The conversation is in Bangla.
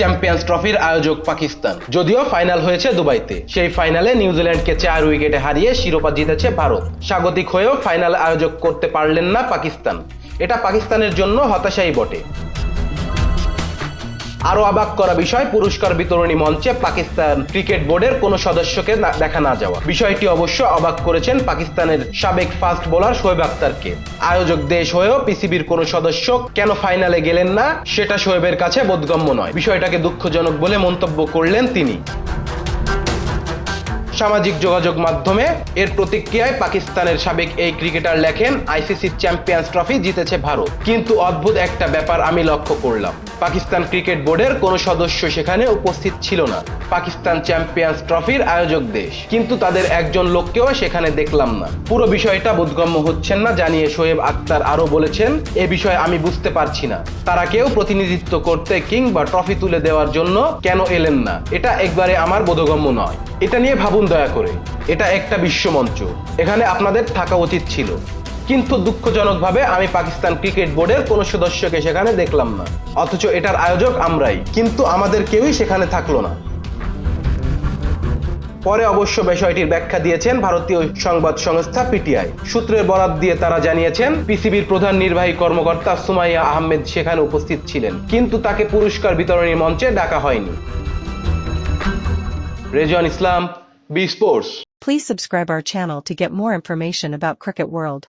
চ্যাম্পিয়ন্স ট্রফির আয়োজক পাকিস্তান। যদিও ফাইনাল হয়েছে দুবাইতে। সেই ফাইনালে নিউজিল্যান্ডকে চার উইকেটে হারিয়ে শিরোপা জিতেছে ভারত। স্বাগতিক হয়েও ফাইনাল আয়োজক করতে পারলেন না পাকিস্তান। এটা পাকিস্তানের জন্য হতাশাই বটে। আরও অবাক করা বিষয়, পুরস্কার বিতরণী মঞ্চে পাকিস্তান ক্রিকেট বোর্ডের কোনো সদস্যকে দেখা না যাওয়া। বিষয়টি অবশ্য অবাক করেছেন পাকিস্তানের সাবেক ফাস্ট বোলার শোয়েব আক্তারকে আয়োজক দেশ হয়েও পিসিবির কোনো সদস্য কেন ফাইনালে গেলেন না, সেটা শোয়েবের কাছে বোধগম্য নয়। বিষয়টাকে দুঃখজনক বলে মন্তব্য করলেন তিনি। সামাজিক যোগাযোগ মাধ্যমে এর প্রতিক্রিয়ায় পাকিস্তানের সাবেক এই ক্রিকেটার লেখেন আইসিসি চ্যাম্পিয়ন্স ট্রফি জিতেছে ভারত। কিন্তু অদ্ভুত একটা ব্যাপার আমি লক্ষ্য করলাম। পাকিস্তান ক্রিকেট বোর্ডের কোনো সদস্য সেখানে উপস্থিত ছিল না। পাকিস্তান চ্যাম্পিয়ন্স ট্রফির আয়োজক দেশ। কিন্তু তাদের একজন লোককেও সেখানে দেখলাম না। পুরো বিষয়টা বোধগম্য হচ্ছেন না জানিয়ে শোয়েব আক্তার আরও বলেছেন, এ বিষয়ে আমি বুঝতে পারছি না। তারা কেউ প্রতিনিধিত্ব করতে কিংবা ট্রফি তুলে দেওয়ার জন্য কেন এলেন না? এটা একবারে আমার বোধগম্য নয়। এটা নিয়ে ভাবুন দয়া করে। এটা একটা বিশ্বমঞ্চ। এখানে আপনাদের থাকা উচিত ছিল। কিন্তু দুঃখজনকভাবে আমি পাকিস্তান ক্রিকেট বোর্ডের কোনো সদস্যকে সেখানে দেখলাম না। অথচ এটার আয়োজক আমরাই। কিন্তু আমাদের কেউই সেখানে থাকল না। পরে অবশ্য বিষয়টির ব্যাখ্যা দিয়েছেন ভারতীয় সংবাদ সংস্থা পিটিআই। সূত্রের বরাত দিয়ে তারা জানিয়েছেন, পিসিবির প্রধান নির্বাহী কর্মকর্তা সুমাইয়া আহমেদ সেখানে উপস্থিত ছিলেন। কিন্তু তাকে পুরস্কার বিতরণী মঞ্চে ডাকা হয়নি। Rejon Islam, B sports. Please subscribe our channel to get more information about Cricket World.